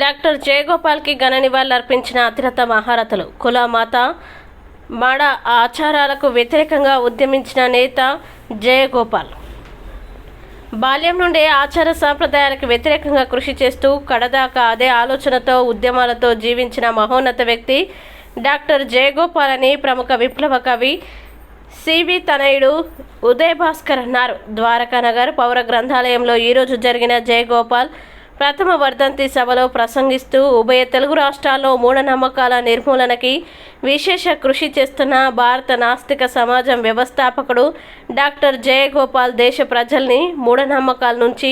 Doctor జయగోపాల్కి ఘన నివాళులర్పించిన అతిరత మహారథులు కుల మత మాడ ఆచారాలకు వ్యతిరేకంగా ఉద్యమించిన నేత జయగోపాల్. బాల్యం నుండే ఆచార సాంప్రదాయాలకు వ్యతిరేకంగా కృషి చేస్తూ కడదాకా అదే ఆలోచనతో ఉద్యమాలతో జీవించిన మహోన్నత వ్యక్తి డాక్టర్ జయగోపాల్ అని ప్రముఖ విప్లవ కవి సివి తనయుడు ఉదయ్ భాస్కర్ అన్నారు. ద్వారకా నగర్ పౌర గ్రంథాలయంలో ఈరోజు జరిగిన జయగోపాల్ ప్రథమ వర్ధంతి సభలో ప్రసంగిస్తూ ఉభయ తెలుగు రాష్ట్రాల్లో మూఢనమ్మకాల నిర్మూలనకి విశేష కృషి చేస్తున్న భారత నాస్తిక సమాజం వ్యవస్థాపకుడు డాక్టర్ జయగోపాల్ దేశ ప్రజల్ని మూఢనమ్మకాల నుంచి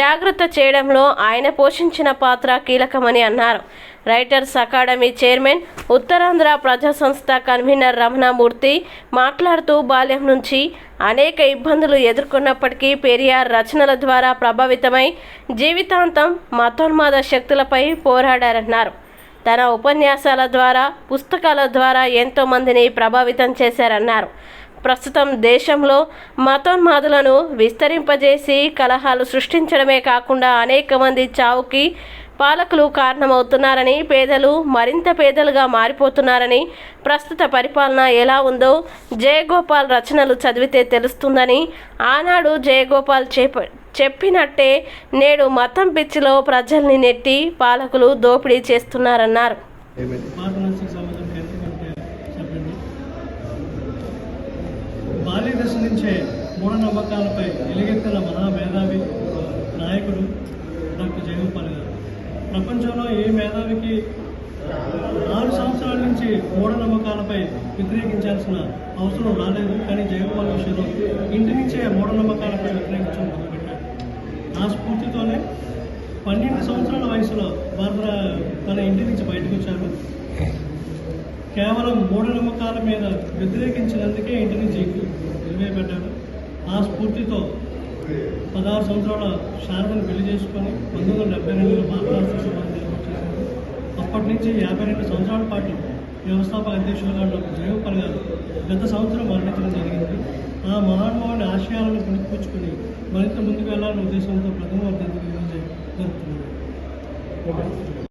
జాగ్రత్త చేయడంలో ఆయన పోషించిన పాత్ర కీలకమని అన్నారు. రైటర్స్ అకాడమీ చైర్మన్ ఉత్తరాంధ్ర ప్రజా సంస్థ కన్వీనర్ రమణమూర్తి మాట్లాడుతూ బాల్యం నుంచి అనేక ఇబ్బందులు ఎదుర్కొన్నప్పటికీ పెరియార్ రచనల ద్వారా ప్రభావితమై జీవితాంతం మతోన్మాద శక్తులపై పోరాడారన్నారు. తన ఉపన్యాసాల ద్వారా పుస్తకాల ద్వారా ఎంతోమందిని ప్రభావితం చేశారన్నారు. ప్రస్తుతం దేశంలో మతోన్మాదులను విస్తరింపజేసి కలహాలు సృష్టించడమే కాకుండా అనేక మంది చావుకి పాలకులు కారణమవుతున్నారని పేదలు మరింత పేదలుగా మారిపోతున్నారని ప్రస్తుత పరిపాలన ఎలా ఉందో జయగోపాల్ రచనలు చదివితే తెలుస్తుందని ఆనాడు జయగోపాల్ చేప చెప్పినట్టే నేడు మతం పిచ్చిలో ప్రజల్ని నెట్టి పాలకులు దోపిడీ చేస్తున్నారన్నారు. బాల్య దశ నుంచే మూఢనమ్మకాలపై ఎలుగెత్తిన మహామేధావి నాయకుడు డాక్టర్ జయగోపాల్ ప్రపంచంలో ఏ మేధావికి ఆరు సంవత్సరాల నుంచి మూఢనమ్మకాలపై వ్యతిరేకించాల్సిన అవసరం రాలేదు. కానీ జగన్మోహన్ విషయంలో ఇంటి నుంచే మూఢనమ్మకాలపై వ్యతిరేకించడం మొదలుపెట్టారు. ఆ స్ఫూర్తితోనే పన్నెండు సంవత్సరాల వయసులో భారత తన ఇంటి నుంచి బయటకు వచ్చారు కేవలం మూఢనమ్మకాల మీద వ్యతిరేకించినందుకే ఇంటి నుంచి నిలివేయబడ్డాడు ఆ స్ఫూర్తితో పదహారు సంవత్సరాల శారదను పెళ్ళి చేసుకొని పంతొమ్మిది వందల డెబ్బై రెండులో భారతరాష్ట్ర అప్పటి నుంచి యాభై రెండు సంవత్సరాల పాటు వ్యవస్థాపక అధ్యక్షులుగా ఉన్న జయగోపాల్ గారు గత సంవత్సరం మరణించడం జరిగింది. ఆ మహానుభావుని ఆశయాలను పుణికిపుచ్చుకుని మరింత ముందుకు వెళ్ళాలనే ఉద్దేశంతో ప్రథమ వర్ధంతి ఈరోజు జరుపుతున్నారు.